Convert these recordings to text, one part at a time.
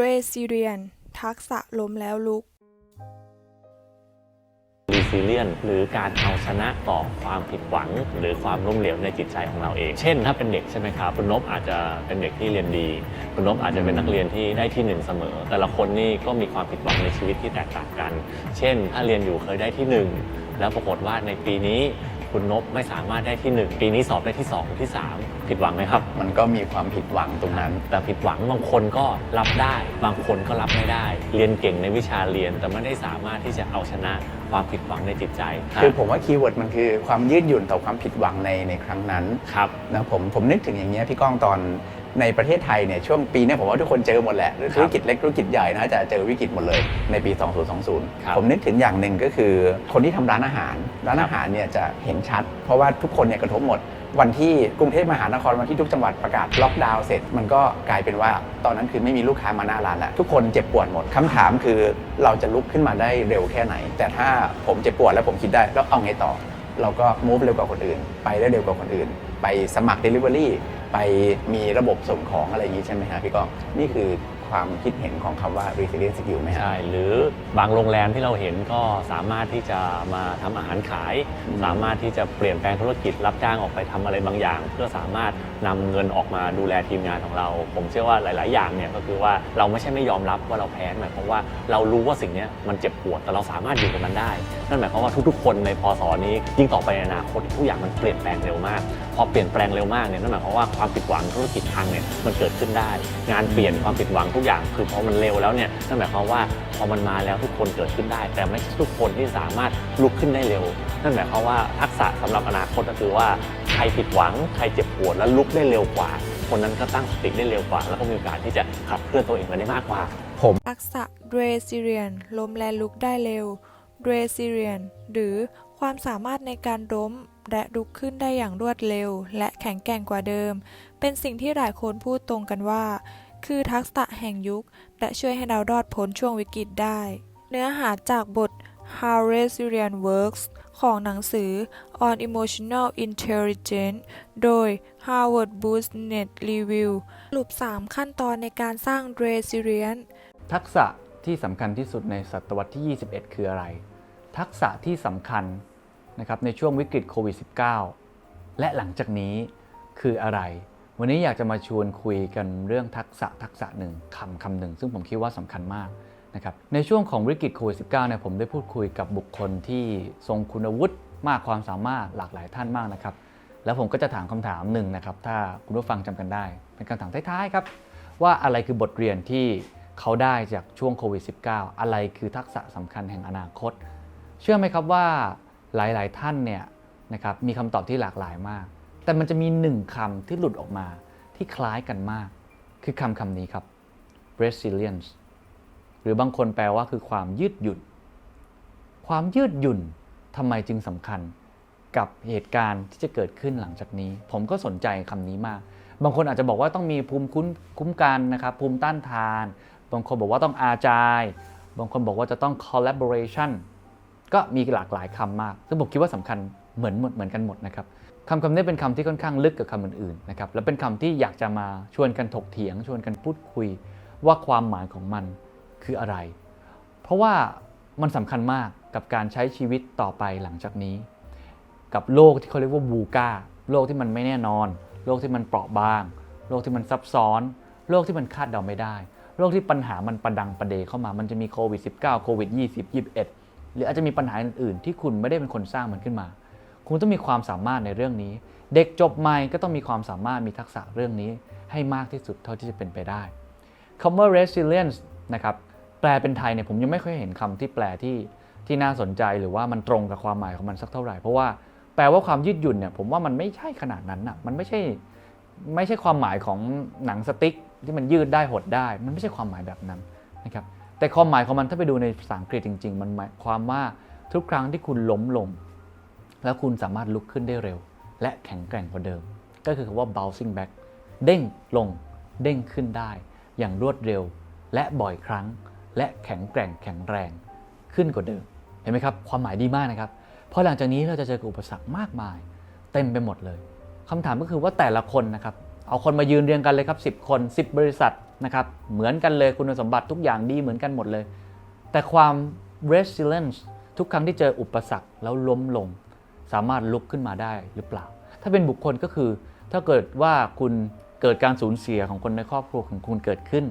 Resilient ทักษะล้มแล้วลุก รีซิเลียนหรือการเอาชนะต่อความผิดหวัง หรือความล้มเหลวในจิตใจของเราเอง เช่น ถ้าเป็นเด็กใช่ไหมครับคุณนบอาจจะเป็นเด็กที่เรียนดีคุณนบอาจจะเป็นนักเรียนที่ได้ที่หนึ่งเสมอ แต่ละคนนี่ก็มีความผิดหวังในชีวิตที่แตกต่างกัน เช่น ถ้าเรียนอยู่เคยได้ที่หนึ่งแล้วปรากฏว่าในปีนี้ คุณนบไม่สามารถได้ที่หนึ่งปีนี้สอบได้ที่สองที่สามผิดหวังไหมครับ มันก็มีความผิดหวังตรงนั้น แต่ผิดหวังบางคนก็รับได้ บางคนก็รับไม่ได้ เรียนเก่งในวิชาเรียน แต่ไม่ได้สามารถที่จะเอาชนะความผิดหวังในจิตใจคือผมว่าคีย์เวิร์ดมันคือความยืดหยุ่นต่อความผิดหวังในในครั้งนั้นครับนะผมผมนึกถึงอย่างเงี้ยพี่ก้องตอน ในประเทศไทยเนี่ยช่วงปีเนี้ผมว่าทุกคนเจอหมดแหละธุรกิจเล็กธุรกิจใหญ่นะจะเจอวิกฤตหมดเลยในปีครับ2020 ผมนึกถึงอย่างหนึ่งก็คือ คนที่ทำร้านอาหาร ร้านอาหารเนี่ยจะเห็นชัด เพราะว่าทุกคนเนี่ยกระทบหมด วันที่กรุงเทพมหานครวันที่ทุกจังหวัดประกาศล็อกดาวน์เสร็จ มันก็กลายเป็นว่าตอนนั้นคือไม่มีลูกค้ามาหน้าร้านแล้วทุกคนเจ็บปวดหมดคำถามคือเราจะลุกขึ้นมาได้เร็วแค่ไหน แต่ถ้าผมเจ็บปวดแล้วผมคิดได้แล้วเอาไงต่อ เราก็ move เร็วกว่าคนอื่น ไปได้เร็วกว่าคนอื่น ไปสมัคร Delivery ไปมีระบบส่งของอะไรอย่างนี้ใช่ไหมฮะพี่ก้องนี่คือ ความคิดเห็นของคำว่า resilient skill ไหมฮะใช่หรือบางโรงแรมที่เราเห็นก็สามารถที่จะมาทำอาหารขาย อืม สามารถที่จะเปลี่ยนแปลงธุรกิจรับจ้างออกไปทำอะไรบางอย่าง เพื่อสามารถนำเงินออกมาดูแลทีมงานของเรา ผมเชื่อว่าหลาย ๆ อย่างเนี่ยก็คือว่าเราไม่ใช่ไม่ยอมรับว่าเราแพ้หมายความว่าเรารู้ว่าสิ่งเนี้ยมันเจ็บปวดแต่เราสามารถอยู่กับมันได้นั่นหมายความว่าทุก ๆ คนในพศนี้ยิ่งต่อไปในอนาคตทุกอย่างมันเปลี่ยนแปลงเร็วมาก พอเปลี่ยนแปลงเร็วมากเนี่ยนั่นหมายความว่าความผิดหวังธุรกิจพังเนี่ยมันเกิดขึ้นได้ งานเปลี่ยนความผิดหวังทุกอย่างคือพอมันเร็วแล้วเนี่ยนั่นหมายความว่าพอมันมาแล้วทุกคนเกิดขึ้นได้ แต่ไม่ใช่ทุกคนที่สามารถลุกขึ้นได้เร็ว นั่นหมายความว่าทักษะสำหรับอนาคตก็คือว่าใครผิดหวังใครเจ็บปวดแล้วลุกได้เร็วกว่า คนนั้นก็ตั้งสติได้เร็วกว่า แล้วก็มีโอกาสที่จะขับเคลื่อนตัวเองไปได้มากกว่า ผมทักษะ Resilient ล้มและลุกได้เร็ว Resilient หรือความสามารถในการล้มและลุกขึ้นได้อย่างรวดเร็ว และแข็งแกร่งกว่าเดิม เป็นสิ่งที่หลายคนพูดตรงกันว่า คือทักษะแห่งยุค และช่วยให้เรารอดพ้นช่วงวิกฤตได้ เนื้อหาจากบท How Resilient Works ของหนังสือ On Emotional Intelligence โดย Harvard Business Review สรุป 3 ขั้นตอนในการสร้าง Resilient ทักษะที่สำคัญที่สุดในศตวรรษที่ 21 คืออะไร ทักษะที่สำคัญนะครับในช่วงวิกฤตโควิด -19 และหลังจากนี้คืออะไร วันนี้อยากจะมาชวนคุยกันเรื่องทักษะทักษะหนึ่งคำคำหนึ่งซึ่งผมคิดว่าสำคัญมากนะครับในช่วงของวิกฤตโควิด -19 เนี่ยผมได้พูดคุยกับบุคคลที่ทรงคุณวุฒิมากความสามารถหลากหลายท่านมากนะครับ แล้วผมก็จะถามคำถามหนึ่งนะครับ ถ้าคุณผู้ฟังจำกันได้ เป็นคำถามท้ายๆครับ ว่าอะไรคือบทเรียนที่เขาได้จากช่วงโควิด -19 อะไรคือทักษะสำคัญแห่งอนาคต เชื่อไหมครับว่าหลายๆท่านเนี่ยนะครับมีคำตอบที่หลากหลายมาก แต่มันจะมีหนึ่งคำที่หลุดออกมาที่คล้ายกันมาก คือคำคำนี้ครับ resilience หรือบางคนแปลว่าคือความยืดหยุ่น ความยืดหยุ่นทำไมจึงสำคัญกับเหตุการณ์ที่จะเกิดขึ้นหลังจากนี้ ผมก็สนใจคำนี้มาก บางคนอาจจะบอกว่าต้องมีภูมิคุ้มคุ้มกันนะครับ ภูมิต้านทาน บางคนบอกว่าต้องอาจาย บางคนบอกว่าจะต้อง collaboration ก็มีหลากหลายคำมาก ซึ่งผมคิดว่าสำคัญเหมือนหมดเหมือนกันหมดนะครับ คำคำนี้เป็นคำที่ค่อนข้างลึกกับคำอื่นๆนะครับและเป็นคำที่อยากจะมาชวนกันถกเถียง ชวนกันพูดคุยว่าความหมายของมันคืออะไร เพราะว่ามันสำคัญมากกับการใช้ชีวิตต่อไปหลังจากนี้ กับโลกที่เขาเรียกว่าบูกาโลกที่มันไม่แน่นอน โลกที่มันเปราะบาง โลกที่มันซับซ้อน โลกที่มันคาดเดาไม่ได้ โลกที่ปัญหามันประดังประเดเข้ามามันจะมีโควิด -19 โควิด 20 21 หรืออาจจะมีปัญหาอื่นๆ ที่คุณไม่ได้เป็นคนสร้างมันขึ้นมา คุณต้องมีความสามารถในเรื่องนี้ เด็กจบใหม่ก็ต้องมีความสามารถมีทักษะเรื่องนี้ให้มากที่สุดเท่าที่จะเป็นไปได้คำว่า resilience นะครับแปลเป็นไทยเนี่ยผมยังไม่ค่อยเห็นคำที่แปลที่ที่น่าสนใจหรือว่ามันตรงกับความหมายของมันสักเท่าไหร่ เพราะว่าแปลว่าความยืดหยุ่นเนี่ยผมว่ามันไม่ใช่ขนาดนั้นอะมันไม่ใช่ไม่ใช่ความหมายของหนังสติ๊กที่มันยืดได้หดได้ มันไม่ใช่ความหมายแบบนั้นนะครับแต่ความหมายของมันถ้าไปดูในภาษาอังกฤษจริง ๆ มันหมายความว่าทุกครั้งที่คุณล้มลง แล้วคุณสามารถลุกขึ้นได้เร็ว และแข็งแกร่งกว่าเดิม ก็คือคำว่า bouncing back เด้งลงเด้งขึ้นได้ อย่างรวดเร็ว และบ่อยครั้ง และแข็งแกร่งแข็งแรงขึ้นกว่าเดิม เห็นไหมครับ ความหมายดีมากนะครับ เพราะหลังจากนี้เราจะเจอกับอุปสรรคมากมาย เต็มไปหมดเลยคำถามก็คือว่าแต่ละคนนะครับ เอาคนมายืนเรียงกันเลยครับ 10 คน 10 บริษัทนะครับ เหมือนกันเลยคุณสมบัติทุกอย่างดีเหมือนกันหมดเลย แต่ความ resilience ทุกครั้งที่เจออุปสรรคแล้วล้มลง สามารถลุกขึ้นมาได้หรือเปล่า ถ้าเป็นบุคคลก็คือ ถ้าเกิดว่าคุณเกิดการสูญเสียของคนในครอบครัวของคุณเกิดขึ้น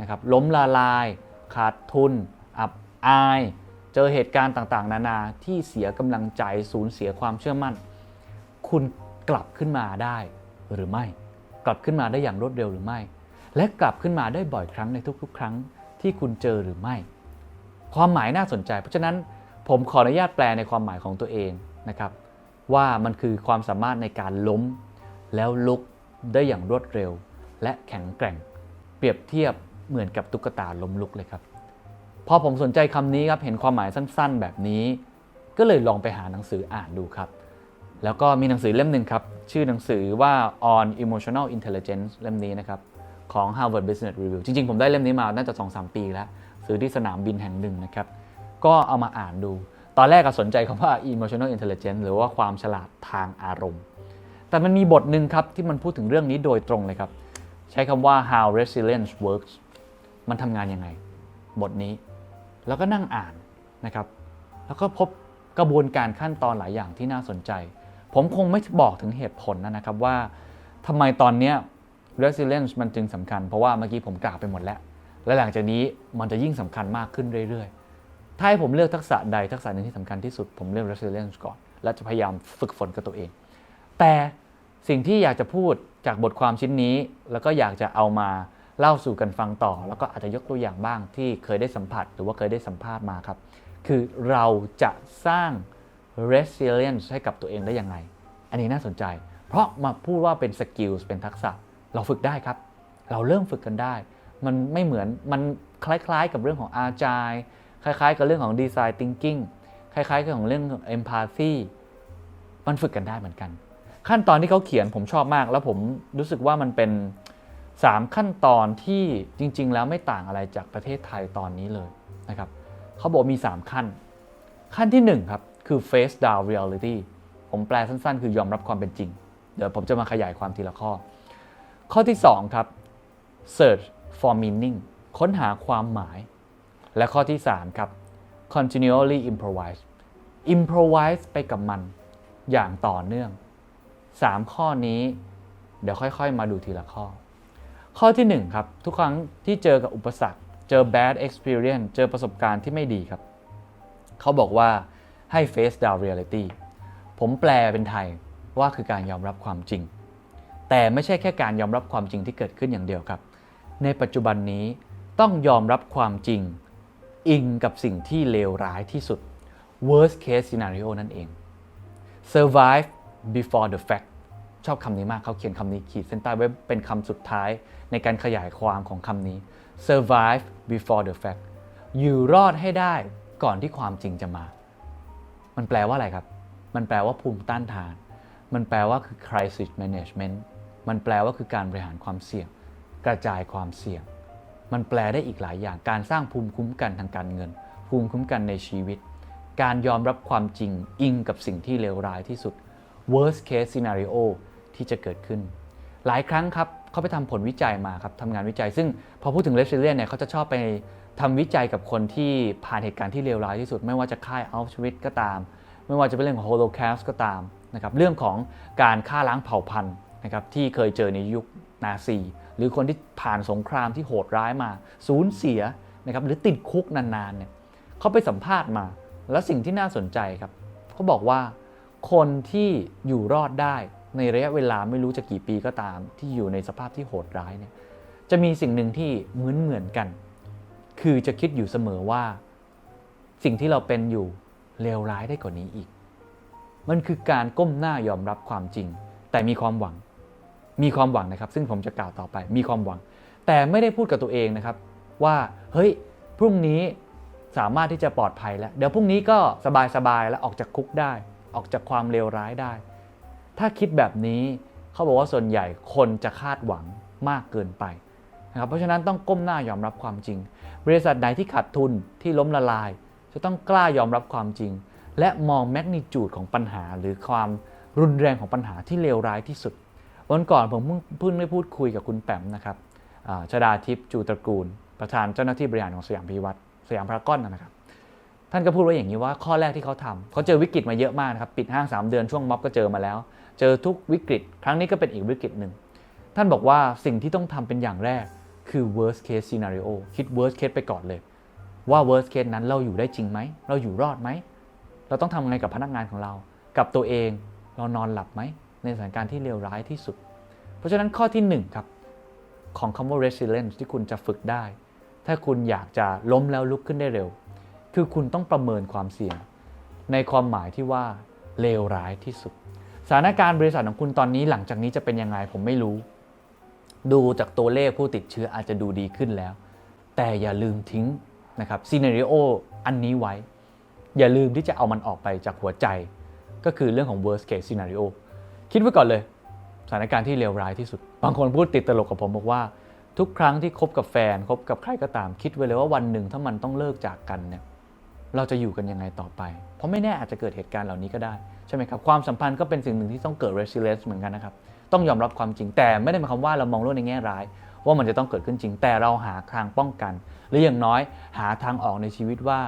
นะครับล้มละลาย ขาดทุน อับอาย เจอเหตุการณ์ต่างๆ นานาที่เสียกำลังใจสูญเสียความเชื่อมั่น คุณกลับขึ้นมาได้หรือไม่ กลับขึ้นมาได้อย่างรวดเร็วหรือไม่ และกลับขึ้นมาได้บ่อยครั้งในทุกๆ ครั้งที่คุณเจอหรือไม่ ความหมายน่าสนใจ เพราะฉะนั้นผมขออนุญาตแปลในความหมายของตัวเอง นะครับว่ามันคือความสามารถในการล้ม แล้วลุกได้อย่างรวดเร็ว และแข็งแกร่ง เปรียบเทียบเหมือนกับตุ๊กตาล้มลุกเลยครับ พอผมสนใจคำนี้ครับเห็นความหมายสั้นๆ แบบนี้ ก็เลยลองไปหาหนังสืออ่านดูครับ แล้วก็มีหนังสือเล่มหนึ่งครับ ชื่อหนังสือว่า on emotional intelligence เล่มนี้นะครับของ Harvard Business Review จริงๆ ผมได้เล่มนี้มาน่าจะ 2-3 ปีแล้ว ซื้อที่สนามบินแห่งหนึ่งนะครับ ก็เอามาอ่านดู ตอนแรกก็สนใจคำว่า emotional intelligence หรือว่าความฉลาดทางอารมณ์ แต่มันมีบทหนึ่งครับที่มันพูดถึงเรื่องนี้โดยตรงเลยครับ ใช้คำว่า how resilience works มันทำงานยังไง บทนี้ แล้วก็นั่งอ่านนะครับ แล้วก็พบกระบวนการขั้นตอนหลายอย่างที่น่าสนใจ ผมคงไม่บอกถึงเหตุผลนะครับว่าทำไมตอนนี้ resilience มันจึงสำคัญ เพราะว่าเมื่อกี้ผมกล่าวไปหมดแล้ว และหลังจากนี้มันจะยิ่งสำคัญมากขึ้นเรื่อยๆ ถ้าให้ผมเลือกทักษะใดทักษะหนึ่งที่สำคัญที่สุด ผมเลือก resilience ก่อน และจะพยายามฝึกฝนกับตัวเอง แต่สิ่งที่อยากจะพูดจากบทความชิ้นนี้ แล้วก็อยากจะเอามาเล่าสู่กันฟังต่อ แล้วก็อาจจะยกตัวอย่างบ้างที่เคยได้สัมผัส หรือว่าเคยได้สัมภาษณ์มาครับ คือเราจะสร้าง resilience ให้กับตัวเองได้ยังไง อันนี้น่าสนใจ เพราะมาพูดว่าเป็น skills เป็นทักษะ เราฝึกได้ครับ เราเริ่มฝึกกันได้ มันไม่เหมือนมันคล้ายๆ กับเรื่องของ agile คล้ายๆ กับเรื่องของ design thinking คล้ายๆกับของเรื่องของ empathy มันฝึกกันได้เหมือนกัน ขั้นตอนที่เขาเขียนผมชอบมาก แล้วผมรู้สึกว่ามันเป็น 3 ขั้นตอนที่จริง ๆ แล้วไม่ต่างอะไรจากประเทศไทยตอนนี้เลยนะครับเขาบอกมี 3 ขั้น ขั้นที่ 1 ครับ คือ face down reality ผมแปลสั้น ๆ คือยอมรับความเป็นจริง เดี๋ยวผมจะมาขยายความทีละข้อ ข้อที่ 2 ครับ search for meaning ค้นหาความหมาย และข้อที่ 3 ครับ continually improvise improvise ไปกับมันอย่างต่อเนื่อง 3 ข้อนี้ เดี๋ยวค่อยๆ มาดูทีละข้อ ข้อที่ 1 ครับ ทุกครั้งที่เจอกับอุปสรรค เจอ bad experience เจอประสบการณ์ที่ไม่ดีครับ เขาบอกว่าให้ face down reality ผมแปลเป็นไทยว่าคือการยอมรับความจริง แต่ไม่ใช่แค่การยอมรับความจริงที่เกิดขึ้นอย่างเดียวครับ ในปัจจุบันนี้ต้องยอมรับความจริง อิงกับสิ่งที่เลวร้ายที่สุด worst case scenario นั่นเอง survive before the fact ชอบคำนี้มากเขาเขียนคำนี้ขีดเส้นใต้ไว้เป็นคำสุดท้ายในการขยายความของคำนี้ survive before the fact อยู่รอดให้ได้ก่อนที่ความจริงจะมา มันแปลว่าอะไรครับ มันแปลว่าภูมิต้านทาน มันแปลว่าคือ crisis management มันแปลว่าคือการบริหารความเสี่ยง กระจายความเสี่ยง มันแปลได้อีกหลายอย่าง การสร้างภูมิคุ้มกันทางการเงิน ภูมิคุ้มกันในชีวิต การยอมรับความจริงอิงกับสิ่งที่เลวร้ายที่สุด worst case scenario ที่จะเกิดขึ้น หลายครั้งครับเขาไปทำผลวิจัยมาครับทำงานวิจัย ซึ่งพอพูดถึง resilience เนี่ยเขาจะชอบไปทำวิจัยกับคนที่ผ่านเหตุการณ์ที่เลวร้ายที่สุด ไม่ว่าจะค่ายอัลชวิตก็ตาม ไม่ว่าจะเป็นเรื่องของโฮโลแคสก็ตามนะครับเรื่องของการฆ่าล้างเผ่าพันธุ์นะครับที่เคยเจอในยุคนาซี หรือคนที่ผ่านสงครามที่โหดร้ายมา สูญเสียนะครับหรือติดคุกนานๆเนี่ยเขาไปสัมภาษณ์มา แล้วสิ่งที่น่าสนใจครับเขาบอกว่าคนที่อยู่รอดได้ในระยะเวลาไม่รู้จะกี่ปีก็ตาม ที่อยู่ในสภาพที่โหดร้ายเนี่ยจะมีสิ่งหนึ่งที่เหมือนเหมือนกัน คือจะคิดอยู่เสมอว่า สิ่งที่เราเป็นอยู่เลวร้ายได้กว่านี้อีก มันคือการก้มหน้ายอมรับความจริง แต่มีความหวัง มีความหวังนะครับ ซึ่งผมจะกล่าวต่อไปมีความหวัง แต่ไม่ได้พูดกับตัวเองนะครับ ว่าเฮ้ยพรุ่งนี้สามารถที่จะปลอดภัยแล้ว เดี๋ยวพรุ่งนี้ก็สบายๆแล้วออกจากคุกได้ ออกจากความเลวร้ายได้ ถ้าคิดแบบนี้เขาบอกว่าส่วนใหญ่คนจะคาดหวังมากเกินไปนะครับเพราะฉะนั้นต้องก้มหน้ายอมรับความจริง บริษัทใดที่ขาดทุนที่ล้มละลาย จะต้องกล้ายอมรับความจริง และมองแมกนิจูดของปัญหาหรือความรุนแรงของปัญหาที่เลวร้ายที่สุด วันก่อนผมเพิ่งเพิ่งได้พูดคุยกับคุณแปมนะครับชดาทิพย์จูตระกูล ประธานเจ้าหน้าที่บริหารของสยามพิวัตรสยามพารากอนนะครับ ท่านก็พูดไว้อย่างนี้ว่าข้อแรกที่เขาทำเขาเจอวิกฤตมาเยอะมากนะครับ ปิดห้าง 3 เดือนช่วงม็อบก็เจอมาแล้ว เจอทุกวิกฤต ครั้งนี้ก็เป็นอีกวิกฤตหนึ่ง ท่านบอกว่าสิ่งที่ต้องทำเป็นอย่างแรกคือ worst case scenario คิด worst case ไปก่อนเลย ว่า worst case นั้นเราอยู่ได้จริงไหม เราอยู่รอดไหม เราต้องทำไงกับพนักงานของเรา กับตัวเอง เรานอนหลับไหม ในสถานการณ์ที่เลวร้ายที่สุด เพราะฉะนั้นข้อที่หนึ่งครับ ของคำว่า resilience ที่คุณจะฝึกได้ ถ้าคุณอยากจะล้มแล้วลุกขึ้นได้เร็ว คือคุณต้องประเมินความเสี่ยง ในความหมายที่ว่าเลวร้ายที่สุด สถานการณ์บริษัทของคุณตอนนี้หลังจากนี้จะเป็นยังไงผมไม่รู้ ดูจากตัวเลขผู้ติดเชื้ออาจจะดูดีขึ้นแล้ว แต่อย่าลืมทิ้งนะครับซีเนริโออันนี้ไว้ อย่าลืมที่จะเอามันออกไปจากหัวใจ ก็คือเรื่องของ worst case scenario คิดไว้ก่อนเลย สถานการณ์ที่เลวร้ายที่สุด บางคนพูดติดตลกกับผมบอกว่า ทุกครั้งที่คบกับแฟนคบกับใครก็ตาม คิดไว้เลยว่าวันหนึ่งถ้ามันต้องเลิกจากกันเนี่ยเราจะอยู่กันยังไงต่อไป เพราะไม่แน่อาจจะเกิดเหตุการณ์เหล่านี้ก็ได้ใช่ไหมครับความสัมพันธ์ก็เป็นสิ่งหนึ่งที่ต้องเกิด resilience เหมือนกันนะครับต้องยอมรับความจริงแต่ไม่ได้หมายความว่าเรามองโลกในแง่ร้าย ว่ามันจะต้องเกิดขึ้นจริง แต่เราหาทางป้องกัน หรืออย่างน้อยหาทางออกในชีวิตว่า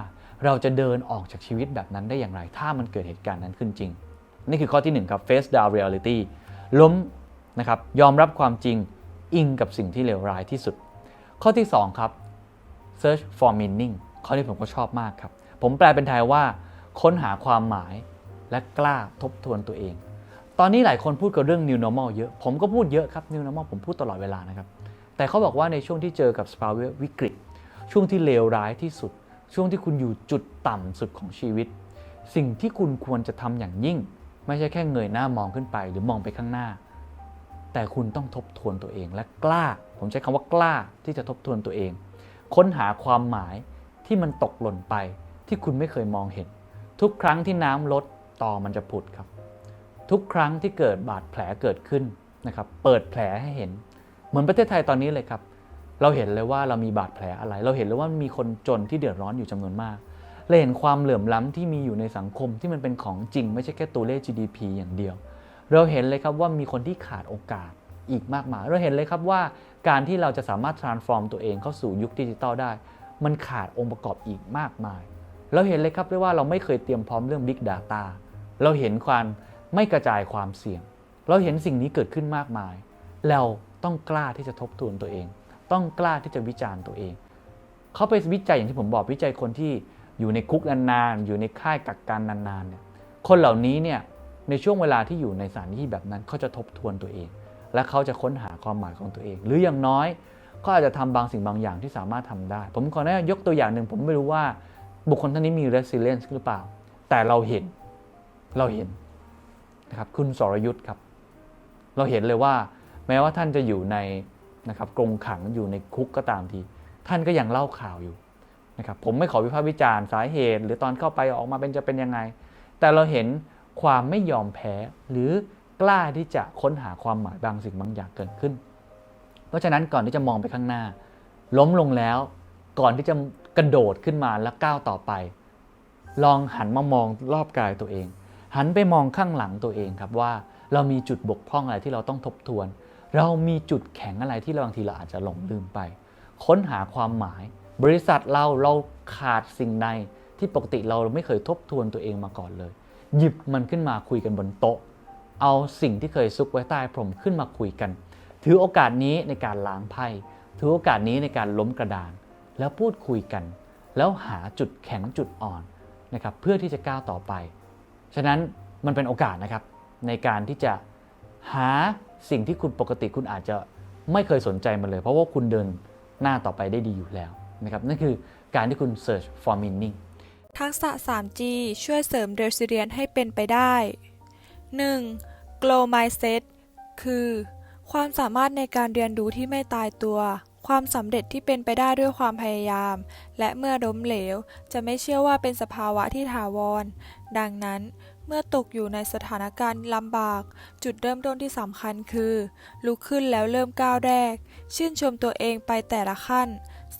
เราจะเดินออกจากชีวิตแบบนั้นได้อย่างไร ถ้ามันเกิดเหตุการณ์นั้นขึ้นจริง นี่คือข้อที่หนึ่งครับ face down reality ล้มนะครับยอมรับความจริงอิงกับสิ่งที่เลวร้ายที่สุด ข้อที่สองครับ search for meaning ข้อนี้ผมก็ชอบมากครับ ผมแปลเป็นไทยว่า ค้นหาความหมายและกล้าทบทวนตัวเอง ตอนนี้หลายคนพูดกับเรื่อง new normal เยอะ ผมก็พูดเยอะครับ new normal ผมพูดตลอดเวลานะครับ แต่เขาบอกว่าในช่วงที่เจอกับสภาวะวิกฤต ช่วงที่เลวร้ายที่สุด ช่วงที่คุณอยู่จุดต่ำสุดของชีวิต สิ่งที่คุณควรจะทำอย่างยิ่ง ไม่ใช่แค่เงยหน้ามองขึ้นไป หรือมองไปข้างหน้า แต่คุณต้องทบทวนตัวเองและกล้า ผมใช้คำว่ากล้าที่จะทบทวนตัวเอง ค้นหาความหมายที่มันตกหล่นไปที่คุณไม่เคยมองเห็น ทุกครั้งที่น้ำลดต่อมันจะผุดครับ ทุกครั้งที่เกิดบาดแผลเกิดขึ้นนะครับ เปิดแผลให้เห็น เหมือนประเทศไทยตอนนี้เลยครับ เราเห็นเลยว่าเรามีบาดแผลอะไร เราเห็นเลยว่ามีคนจนที่เดือดร้อนอยู่จำนวนมาก เราเห็นความเหลื่อมล้ำที่มีอยู่ในสังคมที่มันเป็นของจริง ไม่ใช่แค่ตัวเลข GDP อย่างเดียว เราเห็นเลยครับว่ามีคนที่ขาดโอกาสอีกมากมาย เราเห็นเลยครับว่าการที่เราจะสามารถ transform ตัวเองเข้าสู่ยุคดิจิตอลได้ มันขาดองค์ประกอบอีกมากมาย เราเห็นเลยครับด้วยว่าเราไม่เคยเตรียมพร้อมเรื่อง Big Data เราเห็นความไม่กระจายความเสี่ยง เราเห็นสิ่งนี้เกิดขึ้นมากมาย เราต้องกล้าที่จะทบทวนตัวเอง ต้องกล้าที่จะวิจารณ์ตัวเอง เขาไปวิจัยอย่างที่ผมบอกวิจัยคนที่ อยู่ในคุกนานๆ อยู่ในค่ายกักกันนานๆเนี่ยคนเหล่านี้เนี่ยในช่วงเวลาที่อยู่ในสถานที่แบบนั้นเขาจะทบทวนตัวเอง และเขาจะค้นหาความหมายของตัวเอง หรืออย่างน้อยก็อาจจะทำบางสิ่งบางอย่างที่สามารถทำได้ ผมขออนุญาตยกตัวอย่างหนึ่งผมไม่รู้ว่าบุคคลท่านนี้มี resilience หรือเปล่า แต่เราเห็นเราเห็นนะครับคุณสรยุทธ์ครับ เราเห็นเลยว่า แม้ว่าท่านจะอยู่ในนะครับกรงขังอยู่ในคุกก็ตามที ท่านก็ยังเล่าข่าวอยู่ นะครับผมไม่ขอวิพากษ์วิจารณ์สาเหตุ หรือตอนเข้าไปออกมาเป็นจะเป็นยังไง แต่เราเห็นความไม่ยอมแพ้หรือกล้าที่จะค้นหาความหมายบางสิ่งบางอย่างเกิดขึ้น เพราะฉะนั้นก่อนที่จะมองไปข้างหน้า ล้มลงแล้วก่อนที่จะกระโดดขึ้นมาแล้วก้าวต่อไป ลองหันมามองรอบกายตัวเอง หันไปมองข้างหลังตัวเองครับว่า เรามีจุดบกพร่องอะไรที่เราต้องทบทวน เรามีจุดแข็งอะไรที่เราบางทีเราอาจจะหลงลืมไป ค้นหาความหมาย บริษัทเราเราขาดสิ่งใดที่ปกติเราไม่เคยทบทวนตัวเองมาก่อนเลย หยิบมันขึ้นมาคุยกันบนโต๊ะ เอาสิ่งที่เคยซุกไว้ใต้พรมขึ้นมาคุยกัน ถือโอกาสนี้ในการล้างไพ่ถือโอกาสนี้ในการล้มกระดาน แล้วพูดคุยกัน แล้วหาจุดแข็งจุดอ่อนนะครับเพื่อที่จะก้าวต่อไป ฉะนั้นมันเป็นโอกาสนะครับในการที่จะหาสิ่งที่คุณปกติคุณอาจจะไม่เคยสนใจมันเลย เพราะว่าคุณเดินหน้าต่อไปได้ดีอยู่แล้ว นะครับนั่นคือการที่คุณ search for meaning ทักษะ 3G ช่วยเสริม resilience ให้เป็นไปได้ 1. Grow mindset คือ ความสามารถในการเรียนรู้ที่ไม่ตายตัว ความสำเร็จที่เป็นไปได้ด้วยความพยายาม และเมื่อล้มเหลว จะไม่เชื่อว่าเป็นสภาวะที่ถาวร ดังนั้นเมื่อตกอยู่ในสถานการณ์ลำบาก จุดเริ่มต้นที่สำคัญคือ ลุกขึ้นแล้วเริ่มก้าวแรก ชื่นชมตัวเองไปแต่ละขั้น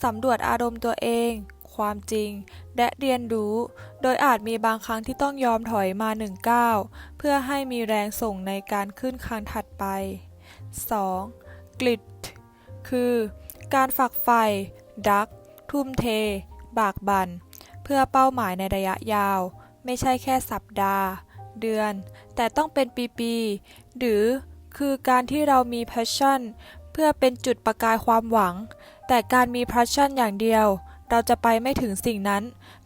สำรวจอารมณ์ตัวเอง ความจริง และเรียนรู้ โดยอาจมีบางครั้งที่ต้องยอมถอยมาหนึ่งก้าวเพื่อให้มีแรงส่งในการขึ้นครั้งถัดไป 2. กลิดคือ การฝักใฝ่ดัก ทุ่มเท บากบัน่น เพื่อเป้าหมายในระยะยาว ไม่ใช่แค่สัปดาห์ เดือน แต่ต้องเป็นปีๆ หรือคือการที่เรามี passion เพื่อเป็นจุดประกายความหวัง แต่การมี passion อย่างเดียว เราจะไปไม่ถึงสิ่งนั้น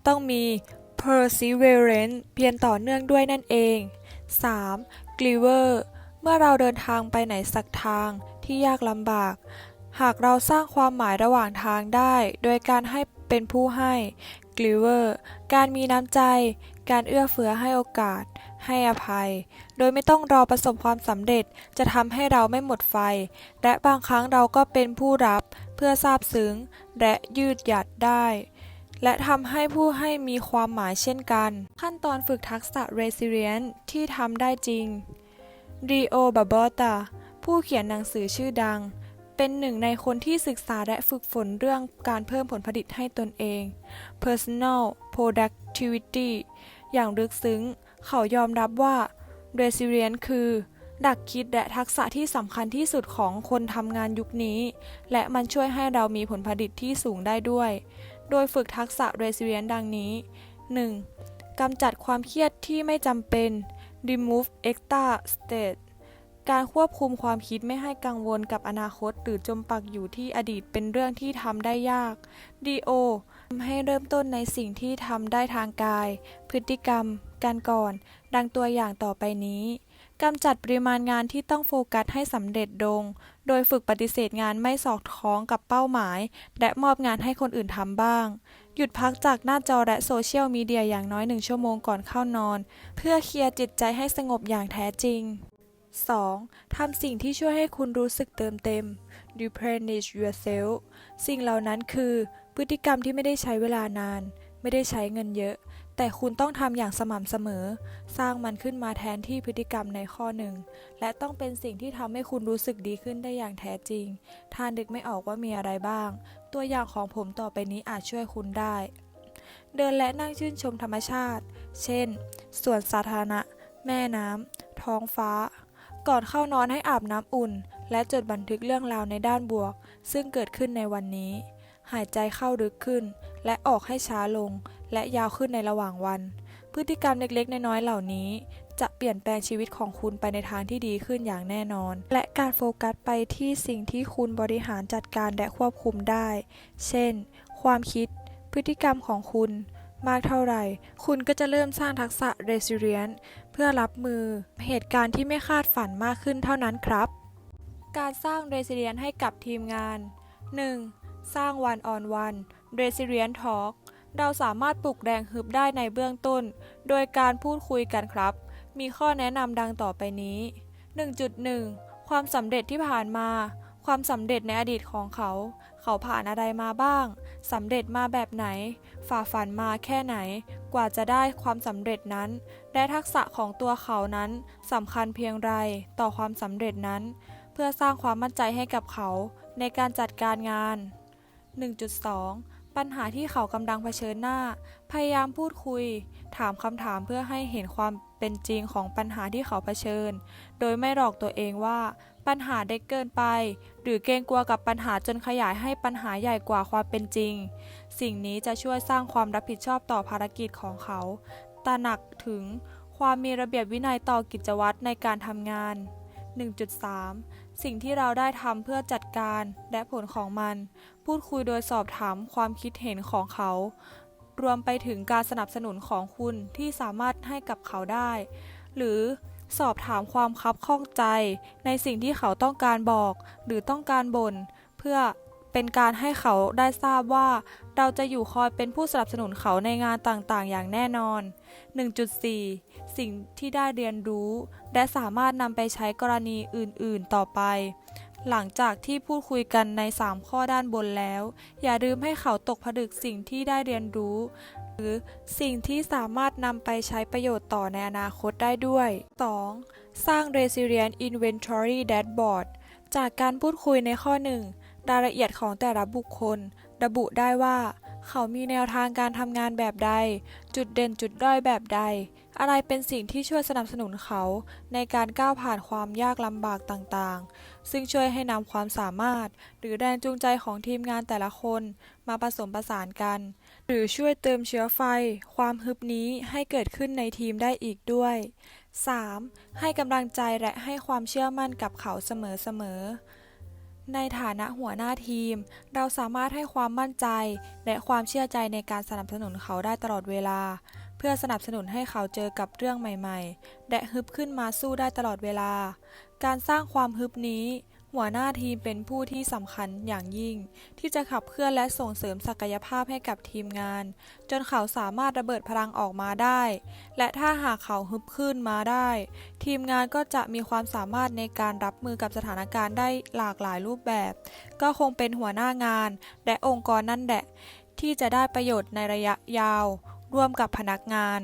ต้องมี perseverance เพียรต่อเนื่องด้วยนั่นเอง 3. Gliver เมื่อเราเดินทางไปไหนสักทางที่ยากลำบาก หากเราสร้างความหมายระหว่างทางได้ โดยการให้เป็นผู้ให้ Gliver การมีน้ำใจ การเอื้อเฟื้อให้โอกาส ให้อภัย โดยไม่ต้องรอประสบความสำเร็จ จะทำให้เราไม่หมดไฟ และบางครั้งเราก็เป็นผู้รับ พื่อซาบซึ้ง และยืดหยัดได้ และทำให้ผู้ให้มีความหมายเช่นกัน ขั้นตอนฝึกทักษะ Resilience ที่ทำได้จริงรีโอบาบอตาผู้เขียนหนังสือชื่อดัง เป็นหนึ่งในคนที่ศึกษาและฝึกฝนเรื่องการเพิ่มผลผลิตให้ตนเอง personal productivity อย่างลึกซึ้ง เขายอมรับว่า resilience คือ ดักคิดและทักษะที่สำคัญที่สุดของคนทำงานยุคนี้ และมันช่วยให้เรามีผลผลิตที่สูงได้ด้วย โดยฝึกทักษะ resilience ดังนี้ 1. กำจัดความเครียดที่ไม่จำเป็น remove extra state การควบคุมความคิดไม่ให้กังวลกับอนาคต หรือจมปักอยู่ที่อดีตเป็นเรื่องที่ทำได้ยาก DO ทำให้เริ่มต้นในสิ่งที่ทำได้ทางกาย พฤติกรรม การก่อน ดังตัวอย่างต่อไปนี้ กำจัดปริมาณงานที่ต้องโฟกัสให้สำเร็จลง โดยฝึกปฏิเสธงานไม่สอดคล้องกับเป้าหมาย และมอบงานให้คนอื่นทำบ้าง หยุดพักจากหน้าจอและโซเชียลมีเดียอย่างน้อยหนึ่งชั่วโมงก่อนเข้านอน เพื่อเคลียร์จิตใจให้สงบอย่างแท้จริง 2. ทำสิ่งที่ช่วยให้คุณรู้สึกเติมเต็ม replenish yourself สิ่งเหล่านั้นคือ พฤติกรรมที่ไม่ได้ใช้เวลานาน ไม่ได้ใช้เงินเยอะ แต่คุณต้องทำอย่างสม่ำเสมอ สร้างมันขึ้นมาแทนที่พฤติกรรมในข้อหนึ่ง และต้องเป็นสิ่งที่ทำให้คุณรู้สึกดีขึ้นได้อย่างแท้จริงถ้านดึกไม่ออกว่ามีอะไรบ้าง ตัวอย่างของผมต่อไปนี้อาจช่วยคุณได้ เดินและนั่งชื่นชมธรรมชาติ เช่น สวนสาธารณะ แม่น้ำ ท้องฟ้า ก่อนเข้านอนให้อาบน้ำอุ่น และจดบันทึกเรื่องราวในด้านบวก ซึ่งเกิดขึ้นในวันนี้ หายใจเข้าลึกขึ้น และออกให้ช้าลง และยาวขึ้นในระหว่างวัน พฤติกรรมเล็กๆ น้อยๆเหล่านี้ จะเปลี่ยนแปลงชีวิตของคุณไปในทางที่ดีขึ้นอย่างแน่นอน และการโฟกัสไปที่สิ่งที่คุณบริหารจัดการและควบคุมได้ เช่น ความคิด พฤติกรรมของคุณ มากเท่าไหร่ คุณก็จะเริ่มสร้างทักษะ resilience เพื่อรับมือเหตุการณ์ที่ไม่คาดฝันมากขึ้นเท่านั้นครับ การสร้าง resilience ให้กับทีมงาน 1. สร้าง one on one resilience talk เราสามารถปลุกแรงฮึบได้ในเบื้องต้น โดยการพูดคุยกันครับ มีข้อแนะนำดังต่อไปนี้ 1.1 ความสำเร็จที่ผ่านมา ความสำเร็จในอดีตของเขา เขาผ่านอะไรมาบ้างสำเร็จมาแบบไหน ฝ่าฟันมาแค่ไหน กว่าจะได้ความสำเร็จนั้น และทักษะของตัวเขานั้นสำคัญเพียงไรต่อความสำเร็จนั้น เพื่อสร้างความมั่นใจให้กับเขาในการจัดการงาน 1.2 ปัญหาที่เขากำลังเผชิญหน้า พยายามพูดคุย ถามคำถามเพื่อให้เห็นความเป็นจริงของปัญหาที่เขาเผชิญ โดยไม่หลอกตัวเองว่า ปัญหาเด็กเกินไป หรือเกรงกลัวกับปัญหาจนขยายให้ปัญหาใหญ่กว่าความเป็นจริง สิ่งนี้จะช่วยสร้างความรับผิดชอบต่อภารกิจของเขา ตระหนักถึงความมีระเบียบวินัยต่อกิจวัตรในการทำงาน 1.3 สิ่งที่เราได้ทำเพื่อจัดการและผลของมัน พูดคุยโดยสอบถามความคิดเห็นของเขา รวมไปถึงการสนับสนุนของคุณที่สามารถให้กับเขาได้ หรือสอบถามความคับข้องใจ ในสิ่งที่เขาต้องการบอก หรือต้องการบ่นเพื่อเป็นการให้เขาได้ทราบว่า เราจะอยู่คอยเป็นผู้สนับสนุนเขาในงานต่างๆ อย่างแน่นอน 1.4 สิ่งที่ได้เรียนรู้ และสามารถนำไปใช้กรณีอื่น ๆ ต่อไป หลังจากที่พูดคุยกันใน 3 ข้อด้านบนแล้ว อย่าลืมให้เขาตกผลึกสิ่งที่ได้เรียนรู้ หรือสิ่งที่สามารถนำไปใช้ประโยชน์ต่อในอนาคตได้ด้วย 2. สร้าง Resilient Inventory Dashboard จากการพูดคุยในข้อ 1 รายละเอียดของแต่ละบุคคล ระบุได้ว่า เขามีแนวทางการทำงานแบบใด จุดเด่นจุดด้อยแบบใด อะไรเป็นสิ่งที่ช่วยสนับสนุนเขาในการก้าวผ่านความยากลำบากต่างๆ ซึ่งช่วยให้นำความสามารถ หรือแรงจูงใจของทีมงานแต่ละคนมาผสมผสานกัน หรือช่วยเติมเชื้อไฟ ความฮึบนี้ให้เกิดขึ้นในทีมได้อีกด้วย 3. ให้กำลังใจและให้ความเชื่อมั่นกับเขาเสมอๆในฐานะหัวหน้าทีม เราสามารถให้ความมั่นใจ และความเชื่อใจในการสนับสนุนเขาได้ตลอดเวลา พื่อสนับสนุนให้เขาเจอกับเรื่องใหม่ๆ และฮึบขึ้นมาสู้ได้ตลอดเวลา การสร้างความฮึบนี้ หัวหน้าทีมเป็นผู้ที่สำคัญอย่างยิ่ง ที่จะขับเคลื่อนและส่งเสริมศักยภาพให้กับทีมงาน จนเขาสามารถระเบิดพลังออกมาได้ และถ้าหากเขาฮึบขึ้นมาได้ ทีมงานก็จะมีความสามารถในการรับมือกับสถานการณ์ได้หลากหลายรูปแบบ ก็คงเป็นหัวหน้างาน และองค์กรนั่นแหละที่จะได้ประโยชน์ในระยะยาว ร่วมกับพนักงาน